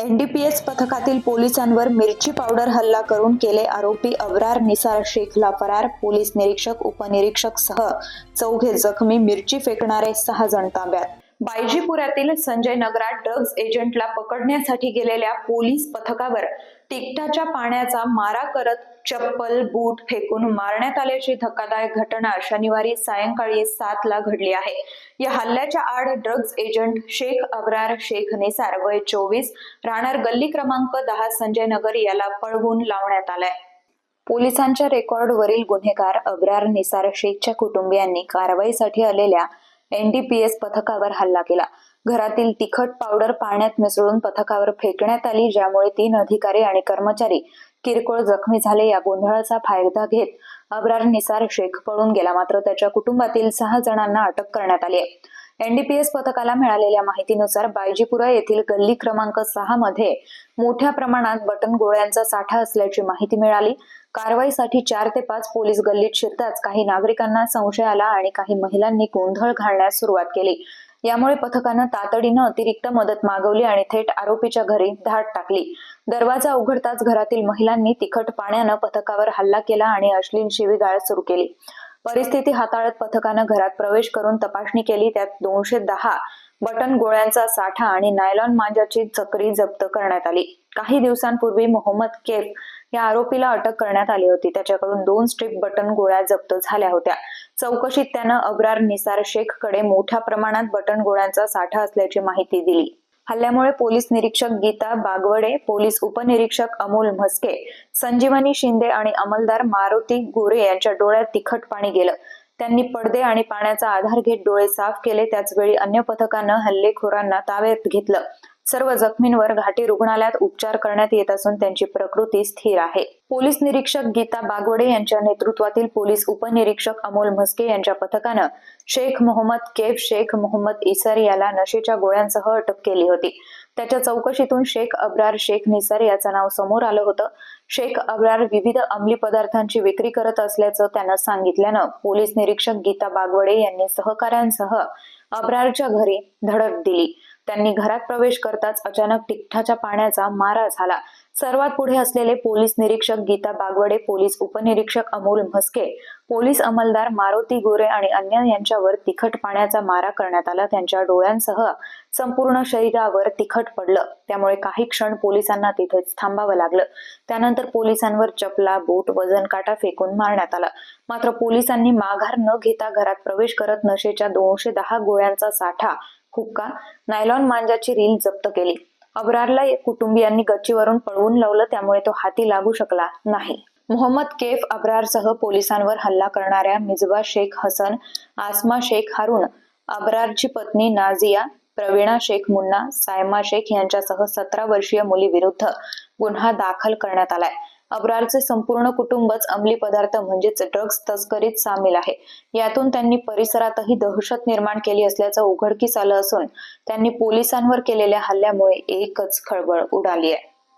NDPS पथकातील पोलिसांवर मिरची पावडर हल्ला करून केले आरोपी अब्रार निसार शेखला फरार. पोलीस निरीक्षक उपनिरीक्षक सह चौघे जखमी मिरची फेकणारे सहा जण ताब्यात. बायजीपुरातील संजय नगरात ड्रग्ज एजंटला पकडण्यासाठी गेलेल्या पोलीस पथकावर तिकटाच्या पाण्याचा मारा करत चप्पल बूट फेकून मारण्यात आल्याची धक्कादायक घटना शनिवारी सायंकाळी सातला घडली आहे. या हल्ल्याच्या आड ड्रग्ज एजंट शेख अब्रार शेख निसार वय चोवीस राहणार गल्ली क्रमांक दहा संजय नगर याला पळवून लावण्यात आलाय. पोलिसांच्या रेकॉर्डवरील गुन्हेगार अब्रार निसार शेखच्या कुटुंबियांनी कारवाईसाठी आलेल्या एनडीपीएस पथकावर हल्ला केला. घरातील तिखट पावडर पाण्यात मिसळून पथकावर फेकण्यात आली ज्यामुळे तीन अधिकारी आणि कर्मचारी किरकोळ जखमी झाले. या गोंधळाचा फायदा घेत अब्रार निसार शेख पळून गेला. मात्र त्याच्या कुटुंबातील सहा जणांना अटक करण्यात आली आहे. एनडीपीएस पथकाला मिळालेल्या माहितीनुसार बायजीपुरा येथील गल्ली क्रमांक सहा मध्ये मोठ्या प्रमाणात बटन गोळ्यांचा साठा असल्याची माहिती मिळाली. कारवाईसाठी चार ते पाच पोलीस गल्लीत शिरताच काही नागरिकांना संशय आला आणि काही महिलांनी गोंधळ घालण्यास सुरुवात केली. यामुळे पथकानं तातडीनं अतिरिक्त मदत मागवली आणि थेट आरोपीच्या घरी धाड टाकली. दरवाजा उघडताच घरातील महिलांनी तिखट पाण्यानं पथकावर हल्ला केला आणि अश्लील शिवीगाळ सुरू केली. परिस्थिती हाताळत पथकानं घरात प्रवेश करून तपासणी केली. त्यात दोनशे दहा बटन गोळ्यांचा साठा आणि नायलॉन मांजाची चक्री जप्त करण्यात आली. काही दिवसांपूर्वी मोहम्मद केफ या आरोपीला अटक करण्यात आली होती. त्याच्याकडून दोन स्ट्रीप बटन गोळ्या जप्त झाल्या होत्या. चौकशीत त्यानं अब्रार निसार शेखकडे मोठ्या प्रमाणात बटन गोळ्यांचा साठा असल्याची माहिती दिली. हल्ल्यामुळे पोलीस निरीक्षक गीता बागवडे पोलीस उपनिरीक्षक अमोल म्हस्के संजीवनी शिंदे आणि अंमलदार मारुती गोरे यांच्या डोळ्यात तिखट पाणी गेलं. त्यांनी पडदे आणि पाण्याचा आधार घेत डोळे साफ केले. त्याचवेळी अन्य पथकानं हल्लेखोरांना ताब्यात घेतलं. सर्व जखमींवर घाटी रुग्णालयात उपचार करण्यात येत असून त्यांची प्रकृती स्थिर आहे. पोलीस निरीक्षक गीता बागवडे यांच्या नेतृत्वातील पोलीस उपनिरीक्षक अमोल म्हस्के यांच्या पथकानं शेख मोहम्मद केफ शेख मोहम्मद इसर याला नशेच्या गोळ्यांसह अटक केली होती. त्याच्या चौकशीतून शेख अब्रार शेख निसार याचं नाव समोर आलं होतं. शेख अब्रार विविध अंमली पदार्थांची विक्री करत असल्याचं त्यांना सांगितल्यानं पोलीस निरीक्षक गीता बागवडे यांनी सहकाऱ्यांसह अब्रारच्या घरी धडक दिली. त्यांनी घरात प्रवेश करताच अचानक टिकठाच्या पाण्याचा मारा झाला. सर्वात पुढे असलेले पोलीस निरीक्षक गीता बागवडे पोलीस उपनिरीक्षक अमोल म्हस्के पोलीस अंमलदार मारुती गोरे आणि अन्य यांच्यावर तिखट पाण्याचा मारा करण्यात आला. त्यांच्या डोळ्यांसह संपूर्ण शरीरावर तिखट पडलं. त्यामुळे काही क्षण पोलिसांना तिथेच थांबावं लागलं. त्यानंतर पोलिसांवर चपला बूट वजन काटा फेकून मारण्यात आला. मात्र पोलिसांनी माघार न घेता घरात प्रवेश करत नशेच्या दोनशे दहा गोळ्यांचा साठा हुक्का नायलॉन मांजाची रील जप्त केली. अब्रारला कुटुंबियांनी गच्चीवरून पळवून लावलं त्यामुळे तो हाती लागू शकला नाही. मोहम्मद केफ अब्रारसह पोलिसांवर हल्ला करणाऱ्या मिजबा शेख हसन आसमा शेख हारून अब्रारची पत्नी नाझिया प्रवीणा शेख मुन्ना सायमा शेख यांच्यासह सतरा वर्षीय मुलीविरुद्ध गुन्हा दाखल करण्यात आलाय. अब्रारचे संपूर्ण कुटुंबच अंमली पदार्थ म्हणजेच ड्रग्ज तस्करीत सामील आहे. यातून त्यांनी परिसरातही दहशत निर्माण केली असल्याचं उघडकीस आलं असून त्यांनी पोलिसांवर केलेल्या हल्ल्यामुळे एकच खळबळ उडाली आहे.